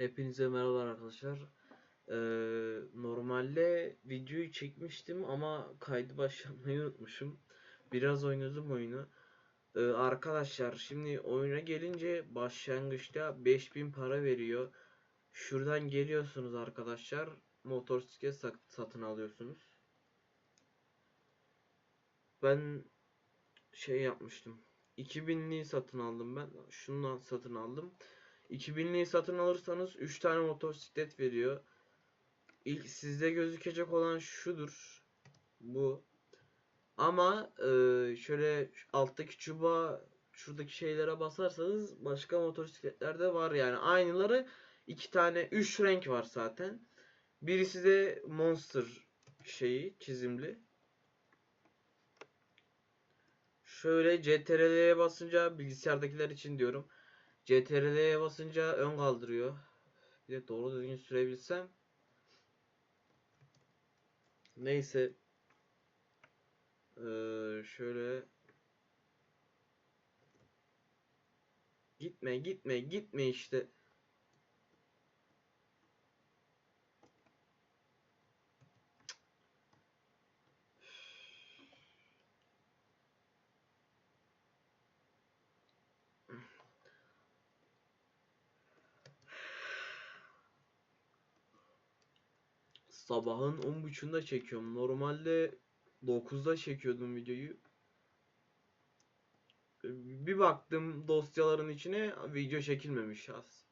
Hepinize merhabalar arkadaşlar. Ee, normalde videoyu çekmiştim ama kaydı başlatmayı unutmuşum. Biraz oynadım oyunu. Ee, arkadaşlar şimdi oyuna gelince başlangıçta 5000 para veriyor. Şuradan geliyorsunuz arkadaşlar. Motosiklet sat- satın alıyorsunuz. Ben şey yapmıştım. 2000'liği satın aldım ben. Şundan satın aldım. 2000'liği satın alırsanız 3 tane motosiklet veriyor. İlk sizde gözükecek olan şudur. Bu. Ama e, şöyle alttaki çubuğa şuradaki şeylere basarsanız başka motosikletler de var yani. Aynıları iki tane 3 renk var zaten. Birisi de Monster şeyi çizimli. Şöyle CTRL'ye basınca bilgisayardakiler için diyorum. CTRL'ye basınca ön kaldırıyor. Bir de doğru düzgün sürebilsem. Neyse. Ee, şöyle. Gitme gitme gitme işte. Sabahın 10.30'unda çekiyorum. Normalde 9'da çekiyordum videoyu. Bir baktım dosyaların içine video çekilmemiş az.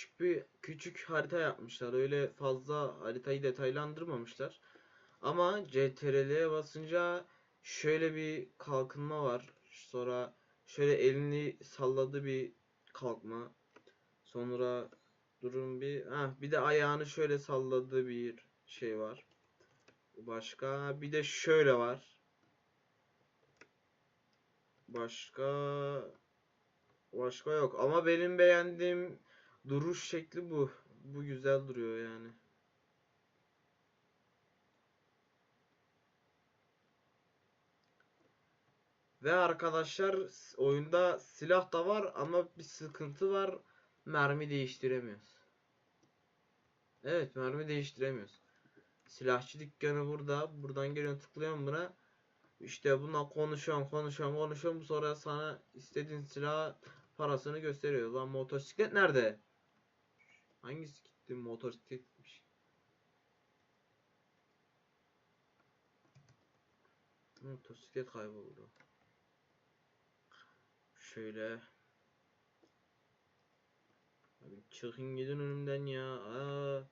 Küçük bir küçük harita yapmışlar. Öyle fazla haritayı detaylandırmamışlar. Ama CTRL'ye basınca şöyle bir kalkınma var. Sonra şöyle elini salladı bir kalkma. Sonra durun bir ha bir de ayağını şöyle salladığı bir şey var. Başka bir de şöyle var. Başka başka yok ama benim beğendiğim duruş şekli bu. Bu güzel duruyor yani. Ve arkadaşlar oyunda silah da var ama bir sıkıntı var. Mermi değiştiremiyoruz. Evet mermi değiştiremiyoruz. Silahçı dükkanı burada. Buradan geliyorsun tıklıyorsun buna. İşte buna konuşuyorsun konuşuyorsun konuşuyorsun. Sonra sana istediğin silah parasını gösteriyor. Lan motosiklet nerede? Hangisi gitti? Motosiklet gitmiş. Motosiklet kayboldu. Şöyle. Abi çıkın gidin önümden ya. Aa.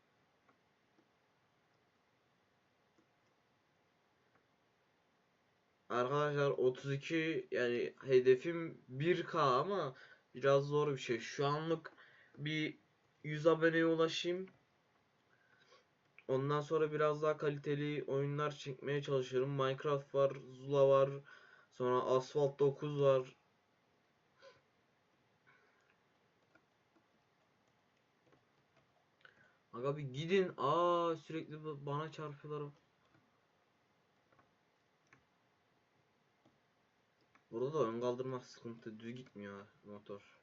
Arkadaşlar 32 yani hedefim 1K ama biraz zor bir şey. Şu anlık bir 100 aboneye ulaşayım. Ondan sonra biraz daha kaliteli oyunlar çekmeye çalışırım. Minecraft var, Zula var, sonra Asphalt 9 var. Aga bir gidin. Aa sürekli bana çarpıyorlar. Burada da ön kaldırmak sıkıntı. Düz gitmiyor motor.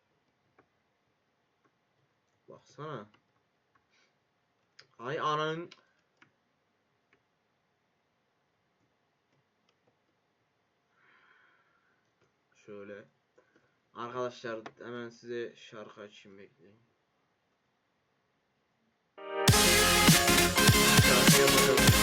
Baksana. Ay ananın. Şöyle. Arkadaşlar hemen size şarkı açayım bekleyin. Şarkıya bakalım.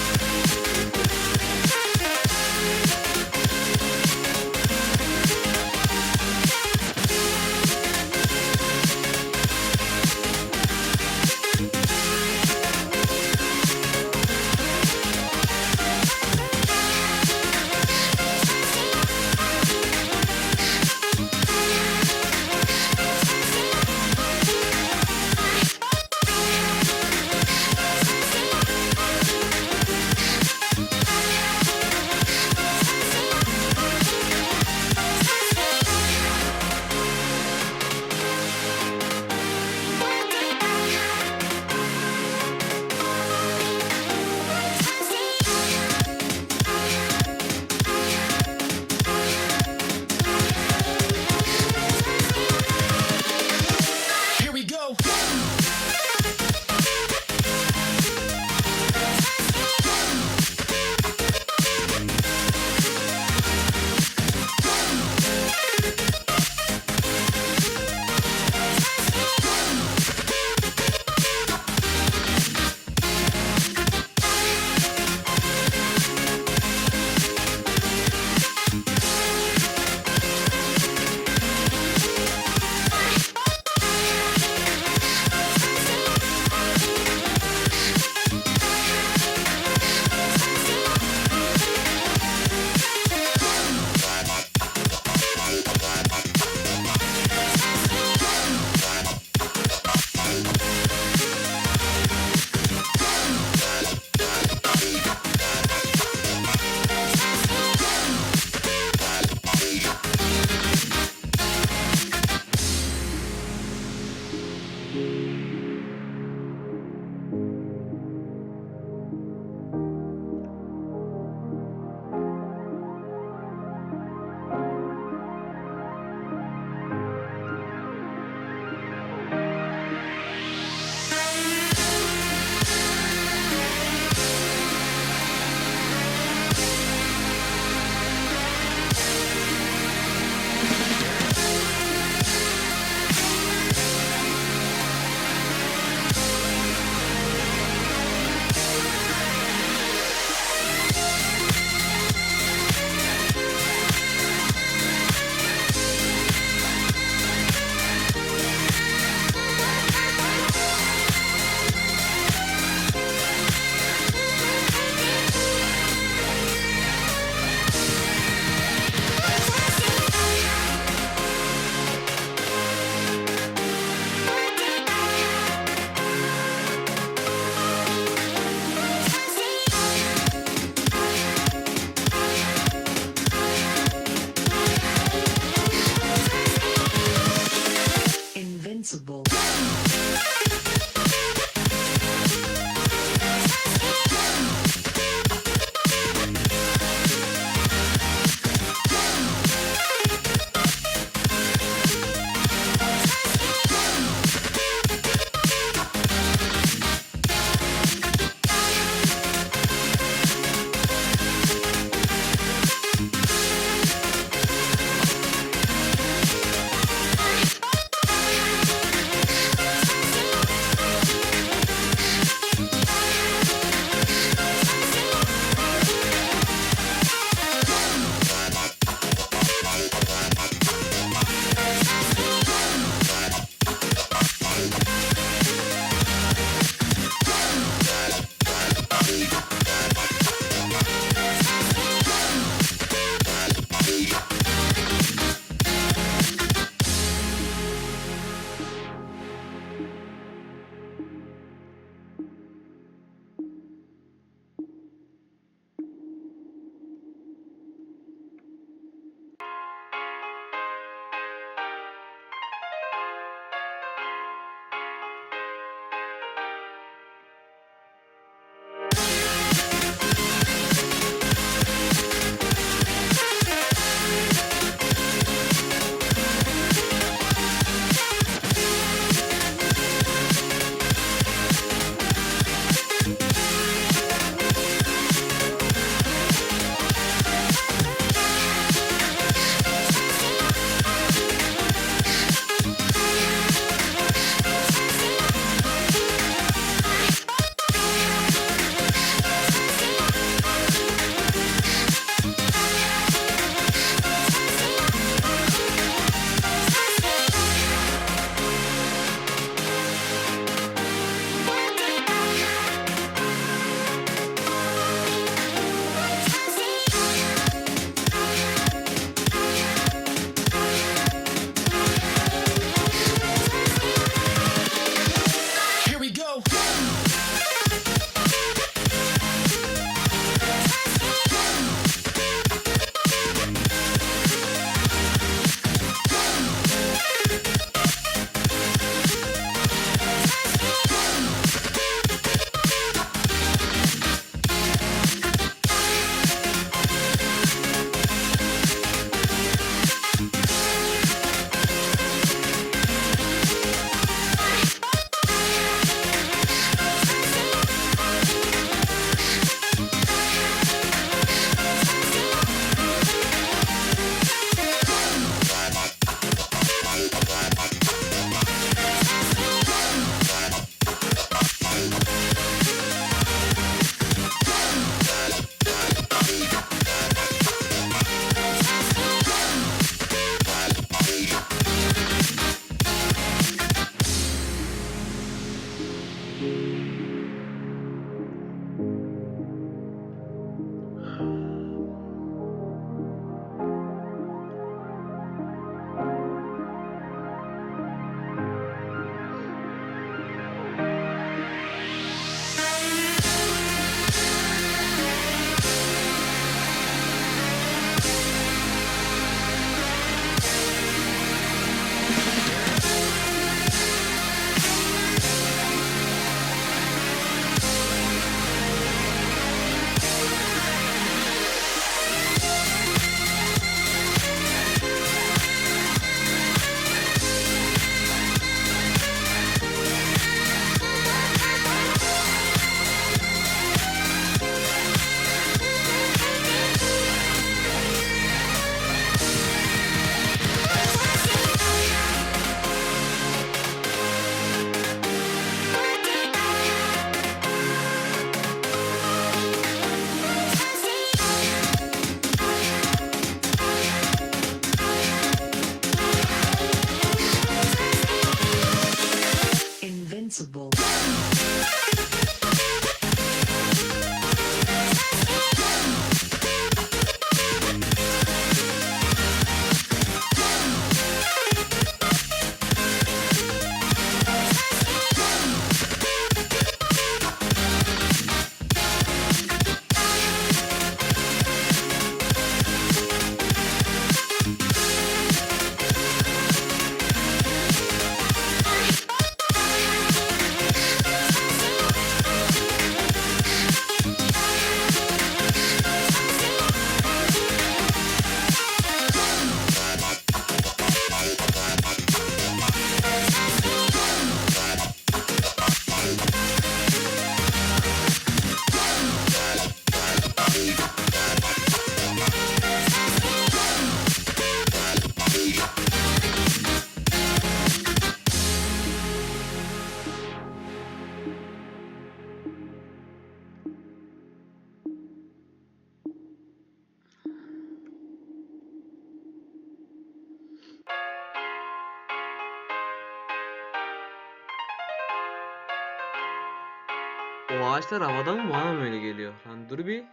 Ağaçlar havada mı bana mı öyle geliyor? Lan dur bir.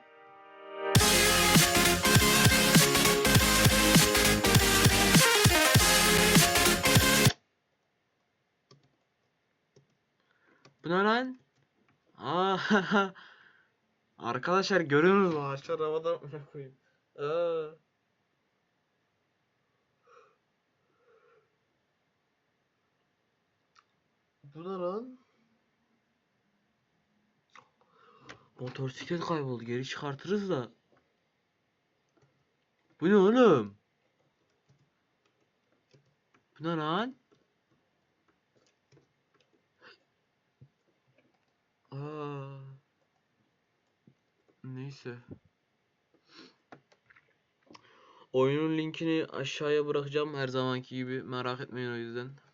Bu ne lan? Aa, Arkadaşlar görüyorsunuz mu? Ağaçlar havada koyayım. Aa. Bu ne lan? Motosiklet kayboldu. Geri çıkartırız da. Bu ne oğlum? Bu ne lan? Aa. Neyse. Oyunun linkini aşağıya bırakacağım her zamanki gibi. Merak etmeyin o yüzden.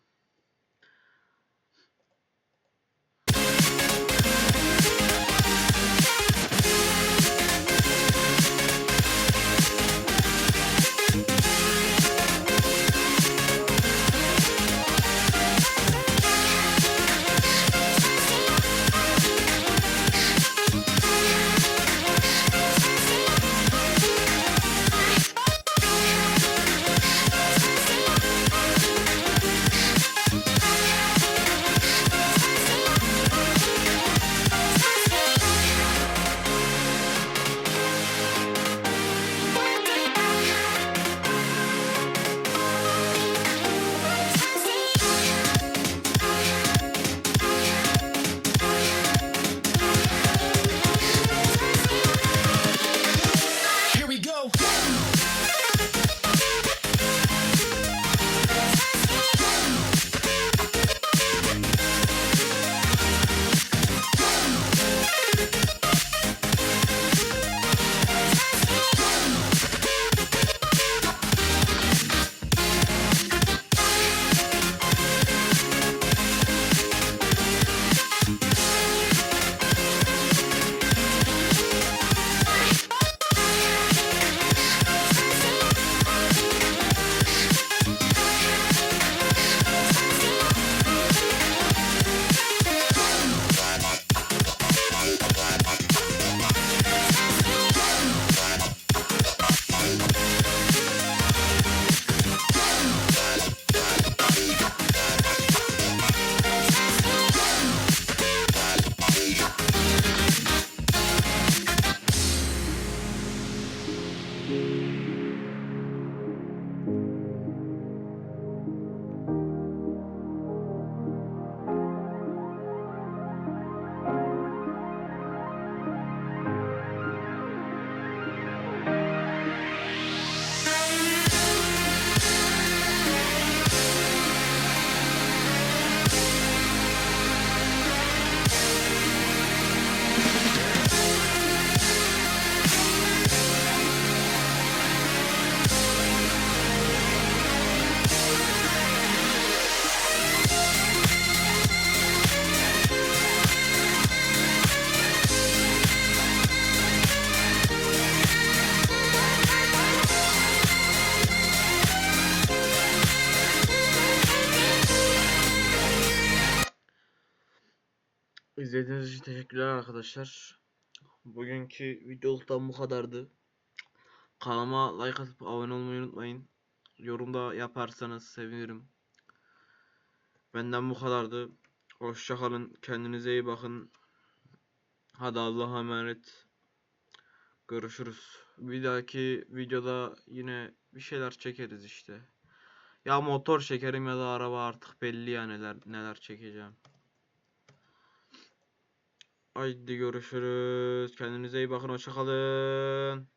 Teşekkürler arkadaşlar. Bugünkü videoluktan bu kadardı. Kanalıma like atıp abone olmayı unutmayın. Yorumda yaparsanız sevinirim. Benden bu kadardı. Hoşça kalın. Kendinize iyi bakın. Hadi Allah'a emanet. Görüşürüz. Bir dahaki videoda yine bir şeyler çekeriz işte. Ya motor çekerim ya da araba artık belli ya neler neler çekeceğim. Haydi görüşürüz. Kendinize iyi bakın. Hoşça kalın.